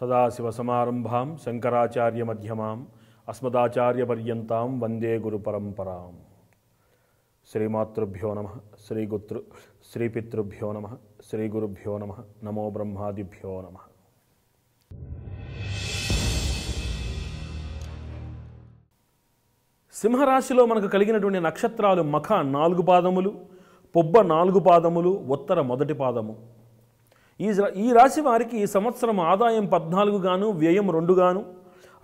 సదాశివసమారంభాం శంకరాచార్యమ్యమాం అస్మదాచార్యపర్యంతం వందే గురుపరంపరాం శ్రీమాతృభ్యో నమ శ్రీగుతృ శ్రీపితృభ్యో నమ శ్రీగురుభ్యో నమ నమో బ్రహ్మాదిభ్యో నమ సింహరాశిలో మనకు కలిగినటువంటి నక్షత్రాలు మఖ నాలుగు పాదములు పొబ్బ నాలుగు పాదములు ఉత్తర మొదటి పాదము. ఈ ఈ రాశి వారికి ఈ సంవత్సరం ఆదాయం పద్నాలుగు గాను వ్యయం రెండు గాను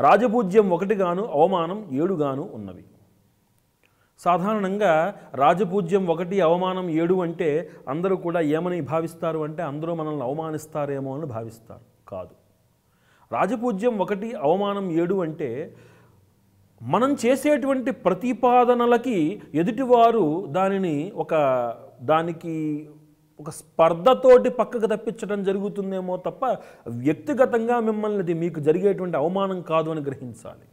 రాజపూజ్యం ఒకటి గాను అవమానం ఏడు గాను ఉన్నవి. సాధారణంగా రాజపూజ్యం ఒకటి అవమానం ఏడు అంటే అందరూ కూడా ఏమని భావిస్తారు అంటే అందరూ మనల్ని అవమానిస్తారేమో అని భావిస్తారు. కాదు. రాజపూజ్యం ఒకటి అవమానం ఏడు అంటే మనం చేసేటువంటి ప్రతిపాదనలకి ఎదుటివారు దానిని ఒక దానికి ఒక స్పర్ధతోటి పక్కకు తప్పించడం జరుగుతుందేమో తప్ప వ్యక్తిగతంగా మిమ్మల్ని అది మీకు జరిగేటువంటి అవమానం కాదు అని గ్రహించాలి.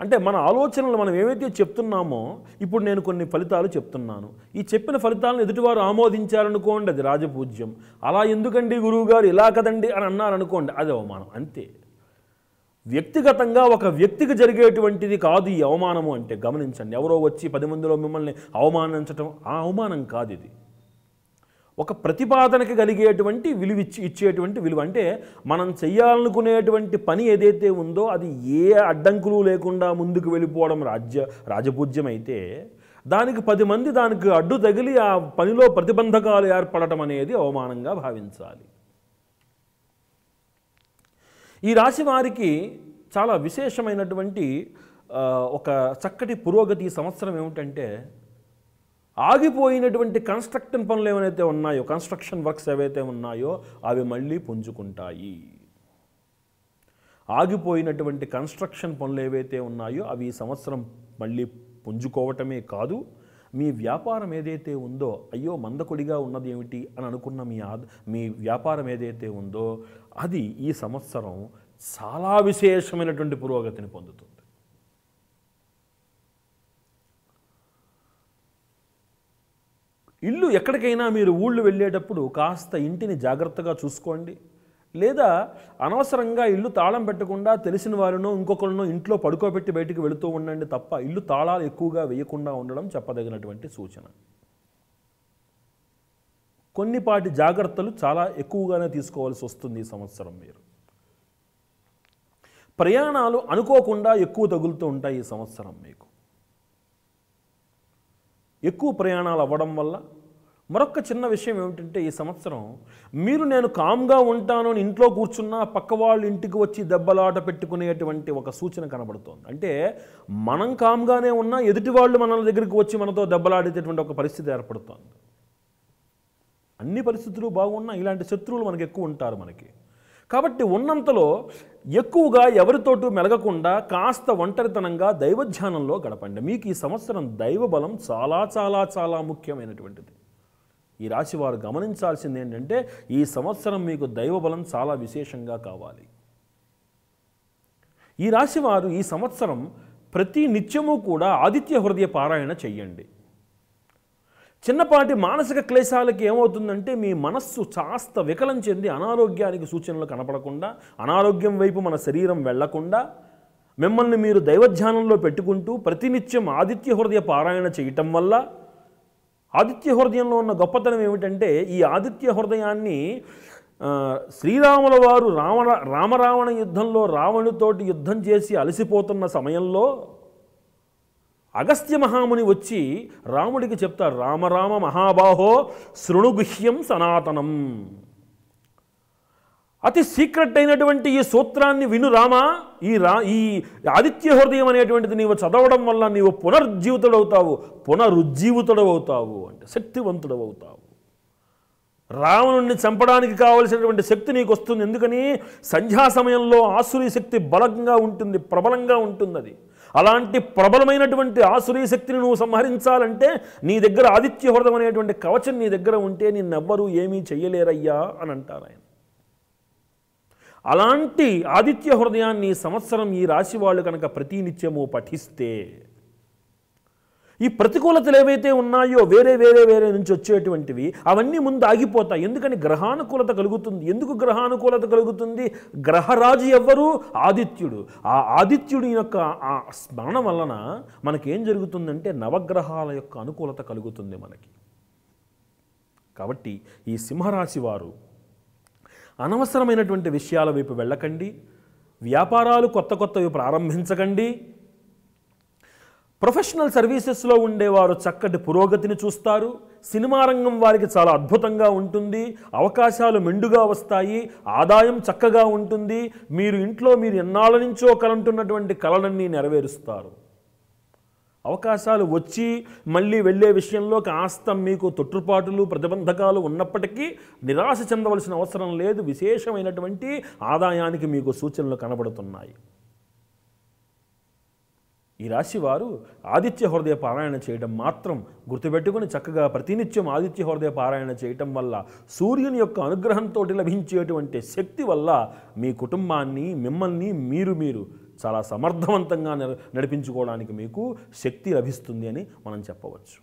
అంటే మన ఆలోచనలు మనం ఏవైతే చెప్తున్నామో ఇప్పుడు నేను కొన్ని ఫలితాలు చెప్తున్నాను. ఈ చెప్పిన ఫలితాలను ఎదుటివారు ఆమోదించారనుకోండి అది రాజపూజ్యం. అలా ఎందుకండి గురువుగారు ఇలా కదండి అని అన్నారనుకోండి అది అవమానం. అంతే. వ్యక్తిగతంగా ఒక వ్యక్తికి జరిగేటువంటిది కాదు ఈ అవమానము అంటే గమనించండి. ఎవరో వచ్చి పది మందిలో మిమ్మల్ని అవమానించటం ఆ అవమానం కాదు ఇది. ఒక ప్రతిపాదనకి కలిగేటువంటి విలువ ఇచ్చి ఇచ్చేటువంటి విలువ. అంటే మనం చేయాలనుకునేటువంటి పని ఏదైతే ఉందో అది ఏ అడ్డంకులు లేకుండా ముందుకు వెళ్ళిపోవడం రాజ్య రాజపూజ్యం అయితే దానికి పది మంది దానికి అడ్డు తగిలి ఆ పనిలో ప్రతిబంధకాలు ఏర్పడటం అనేది అవమానంగా భావించాలి. ఈ రాశి వారికి చాలా విశేషమైనటువంటి ఒక చక్కటి పురోగతి సంవత్సరం ఏమిటంటే ఆగిపోయినటువంటి కన్స్ట్రక్షన్ పనులు ఏవైతే ఉన్నాయో కన్స్ట్రక్షన్ వర్క్స్ ఏవైతే ఉన్నాయో అవి మళ్ళీ పుంజుకుంటాయి. ఆగిపోయినటువంటి కన్స్ట్రక్షన్ పనులు ఏవైతే ఉన్నాయో అవి ఈ సంవత్సరం మళ్ళీ పుంజుకోవటమే కాదు మీ వ్యాపారం ఏదైతే ఉందో అయ్యో మందకొడిగా ఉన్నది ఏమిటి అని అనుకున్న మీ ఆద మీ వ్యాపారం ఏదైతే ఉందో అది ఈ సంవత్సరం చాలా విశేషమైనటువంటి పురోగతిని పొందుతుంది. ఇల్లు ఎక్కడికైనా మీరు ఊళ్ళు వెళ్ళేటప్పుడు కాస్త ఇంటిని జాగ్రత్తగా చూసుకోండి. లేదా అనవసరంగా ఇల్లు తాళం పెట్టకుండా తెలిసిన వారినో ఇంకొకరినో ఇంట్లో పడుకోబెట్టి బయటికి వెళుతూ ఉండండి తప్ప ఇల్లు తాళాలు ఎక్కువగా వేయకుండా ఉండడం చెప్పదగినటువంటి సూచన. కొన్నిపాటి జాగ్రత్తలు చాలా ఎక్కువగానే తీసుకోవాల్సి వస్తుంది ఈ సంవత్సరం మీరు. ప్రయాణాలు అనుకోకుండా ఎక్కువ తగులుతూ ఉంటాయి ఈ సంవత్సరం మీకు. ఎక్కువ ప్రయాణాలు అవ్వడం వల్ల మరొక చిన్న విషయం ఏమిటంటే ఈ సంవత్సరం మీరు నేను కామ్గా ఉంటాను అని ఇంట్లో కూర్చున్నా పక్క వాళ్ళు ఇంటికి వచ్చి దెబ్బలాట పెట్టుకునేటువంటి ఒక సూచన కనబడుతోంది. అంటే మనం కామ్గానే ఉన్నా ఎదుటి వాళ్ళు మన దగ్గరికి వచ్చి మనతో దెబ్బలాడేటటువంటి ఒక పరిస్థితి ఏర్పడుతోంది. అన్ని పరిస్థితులు బాగున్నా ఇలాంటి శత్రువులు మనకు ఎక్కువ ఉంటారు మనకి. కాబట్టి ఉన్నంతలో ఎక్కువగా ఎవరితోటూ మెలగకుండా కాస్త ఒంటరితనంగా దైవధ్యానంలో గడపండి. మీకు ఈ సంవత్సరం దైవ బలం చాలా చాలా చాలా ముఖ్యమైనటువంటిది. ఈ రాశి వారు గమనించాల్సింది ఏంటంటే ఈ సంవత్సరం మీకు దైవబలం చాలా విశేషంగా కావాలి. ఈ రాశి వారు ఈ సంవత్సరం ప్రతి నిత్యము కూడా ఆదిత్య హృదయ పారాయణ చెయ్యండి. చిన్నపాటి మానసిక క్లేశాలకి ఏమవుతుందంటే మీ మనస్సు కాస్త వికలం చెంది అనారోగ్యానికి సూచనలు కనపడకుండా అనారోగ్యం వైపు మన శరీరం వెళ్ళకుండా మిమ్మల్ని మీరు దైవధ్యానంలో పెట్టుకుంటూ ప్రతినిత్యం ఆదిత్య హృదయ పారాయణ చేయటం వల్ల ఆదిత్య హృదయంలో ఉన్న గొప్పతనం ఏమిటంటే ఈ ఆదిత్య హృదయాన్ని శ్రీరాముల వారు రావణ రామరావణ యుద్ధంలో రావణుతోటి యుద్ధం చేసి అలసిపోతున్న సమయంలో అగస్త్య మహాముని వచ్చి రాముడికి చెప్తారు రామరామ మహాబాహో శృణుగుహ్యం సనాతనం. అతి సీక్రెట్ అయినటువంటి ఈ సూత్రాన్ని విను రామా. ఈ రా ఈ ఆదిత్య హృదయం అనేటువంటిది నీవు చదవడం వల్ల నీవు పునర్జీవితుడవుతావు పునరుజ్జీవితుడవుతావు అంటే శక్తివంతుడవుతావు. రావణుణ్ణి చంపడానికి కావలసినటువంటి శక్తి నీకు వస్తుంది ఎందుకని? సంధ్యా సమయంలో ఆసురీ శక్తి బలంగా ఉంటుంది ప్రబలంగా ఉంటుంది అది అలాంటి ప్రబలమైనటువంటి ఆసురీ శక్తిని నువ్వు సంహరించాలంటే నీ దగ్గర ఆదిత్య హృదయం అనేటువంటి కవచం నీ దగ్గర ఉంటే నిన్నెవ్వరూ ఏమీ చెయ్యలేరయ్యా అని అంటారు ఆయన. అలాంటి ఆదిత్య హృదయాన్ని సంవత్సరం ఈ రాశి వాళ్ళు కనుక ప్రతినిత్యము పఠిస్తే ఈ ప్రతికూలతలు ఏవైతే ఉన్నాయో వేరే వేరే వేరే నుంచి వచ్చేటువంటివి అవన్నీ ముందు ఆగిపోతాయి. ఎందుకని? గ్రహానుకూలత కలుగుతుంది. ఎందుకు గ్రహానుకూలత కలుగుతుంది? గ్రహరాజు ఎవ్వరు? ఆదిత్యుడు. ఆ ఆదిత్యుడి యొక్క ఆ స్మరణ వలన మనకేం జరుగుతుందంటే నవగ్రహాల యొక్క అనుకూలత కలుగుతుంది మనకి. కాబట్టి ఈ సింహరాశి వారు అనవసరమైనటువంటి విషయాల వైపు వెళ్ళకండి. వ్యాపారాలు కొత్త కొత్తవి ప్రారంభించకండి. ప్రొఫెషనల్ సర్వీసెస్లో ఉండేవారు చక్కటి పురోగతిని చూస్తారు. సినిమా రంగం వారికి చాలా అద్భుతంగా ఉంటుంది. అవకాశాలు మెండుగా వస్తాయి. ఆదాయం చక్కగా ఉంటుంది. మీరు ఇంట్లో మీరు ఎన్నాళ్ళ నుంచో కలంటున్నటువంటి కలలన్నీ నెరవేరుస్తారు. అవకాశాలు వచ్చి మళ్ళీ వెళ్ళే విషయంలో కాస్త మీకు తొట్టుపాటులు ప్రతిబంధకాలు ఉన్నప్పటికీ నిరాశ చెందవలసిన అవసరం లేదు. విశేషమైనటువంటి ఆదాయానికి మీకు సూచనలు కనబడుతున్నాయి. ఈ రాశి వారు ఆదిత్య హృదయ పారాయణ చేయడం మాత్రం గుర్తుపెట్టుకుని చక్కగా ప్రతినిత్యం ఆదిత్య హృదయ పారాయణ చేయటం వల్ల సూర్యుని యొక్క అనుగ్రహంతో లభించేటువంటి శక్తి వల్ల మీ కుటుంబాన్ని మిమ్మల్ని మీరు మీరు చాలా సమర్థవంతంగా నడిపించుకోవడానికి మీకు శక్తి లభిస్తుంది అని మనం చెప్పవచ్చు.